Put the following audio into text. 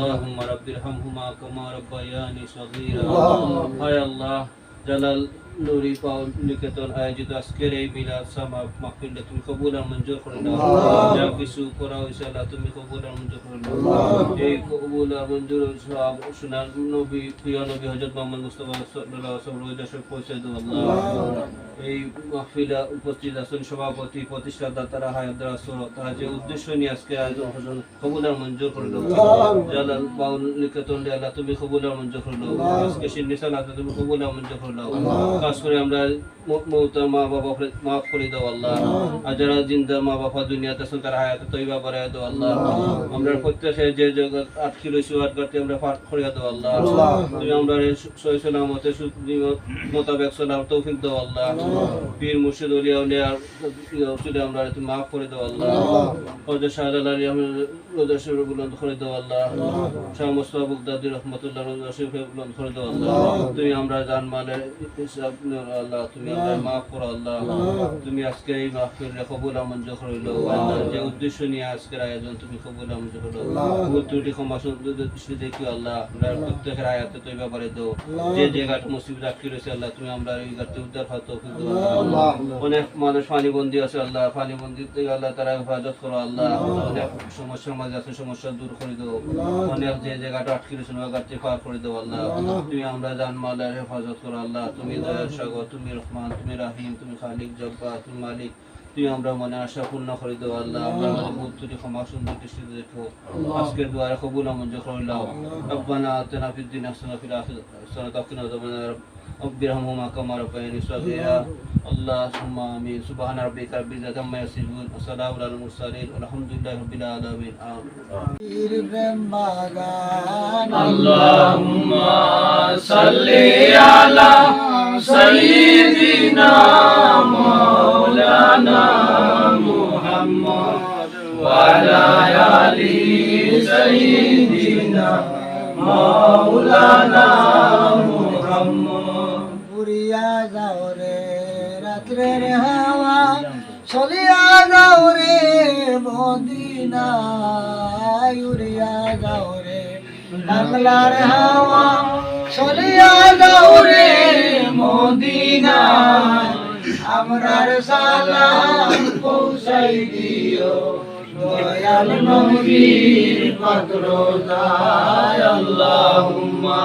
اللهم رب ارحمهما كما ربياني صغيرا. يا الله جلال. নুরি Paul নিকেতন আয়োজিত আজকের এই মিলাদ সামা মাহফিলটা তুমি কবুল আর মঞ্জুর করে নাও যা কিছু করা হয়েছে আল্লাহ তুমি কবুল আর মঞ্জুর করে নাও এই কবুল আর মঞ্জুর সব শোনার নবী প্রিয় নবী হযরত মুহাম্মদ মুস্তাফা সাল্লাল্লাহু আলাইহি ওয়াসাল্লাম পৌঁছে দাও আল্লাহ। এই মাহফিলে উপস্থিত আছেন সভাপতি প্রতিষ্ঠাতা তারা হায়াত রাসূল। তারা যে উদ্দেশ্য নিয়ে আজকে আয়োজন করেছেন কবুল আর মঞ্জুর করে দাও জালাল পাউল নিকেতন আল্লাহ তুমি কবুল আর মঞ্জুর করে দাও আজকে সিন্নিসান আছে তুমি কবুল আর মঞ্জুর করে দাও খাস করে আমরা মৌতার মা বাবা মাফ করে দাও আল্লাহ। আর যারা জিন্দা মা বাবা দুনিয়াতে আছেন তারা হায়াতে তৈবা বাড়ায় দাও আল্লাহ। আমরা প্রত্যেকে যে জগৎ আটকি রয়েছে আটকাতে আমরা পাঠ করে দাও আল্লাহ। তুমি আমরা সহি সালামতে মোতাবেক সালাম তৌফিক দাও আল্লাহ। পীর মুর্শিদ উলিয়া উলিয়ার উসিলে আমরা তুমি মাফ করে দাও আল্লাহ। হযরত শাহজালাল রোজা শরীফ বুলন্দ করে দাও আল্লাহ। শাহ মুস্তাফা বুগদাদি রহমাতুল্লাহ রোজা শরীফ বুলন্দ করে দাও আল্লাহ। তুমি আমরা জান অনেক মানুষ পানি বন্দি আছে আল্লাহ পানি বন্দি থেকে আল্লাহ তারা হেফাজত করো আল্লাহ অনেক সমস্যার মাঝে আছে সমস্যা দূর করে দাও অনেক যে জায়গাটা আটকে রয়েছে পার করে দাও আল্লাহ তুমি আমরা জান মালের হেফাজত করো, আল্লাহ। তুমি দয়ার সাগর তুমি রহমান তুমি রাহিম তুমি খালিক জব্বা তুমি মালিক তুমি আমরা মনে আশা পূর্ণ করে দেবো আল্লাহ আমরা আমাদের ভুল ত্রুটি ক্ষমা সুন্দর দৃষ্টিতে দেখো আজকের দুয়ারে কবুল আমঞ্জুর করলাম রব্বানা আতিনা ফিদ দুনিয়া হাসানাতাও ফিল আখিরাতি হাসানাতাও ওয়া কিনা আযাবান নার رب ارحمهما كما ربياني صغيرا اللهم امين سبحان ربك رب العزه عما يصفون وسلام على المرسلين والحمد لله رب العالمين آمين اللهم صل على سيدنا مولانا محمد وعلى آل سيدنا مولانا محمد উড়িয়া যাও রে রাত্রের হাওয়া চলিয়া যাও রে মদিনায় উড়িয়া যাও রে বাংলার হাওয়া চলিয়া যাও রে মদিনায় আমরার সালাম পৌঁছাই দিও। দয়াল নবীর পাত্র দায় আল্লাহুম্মা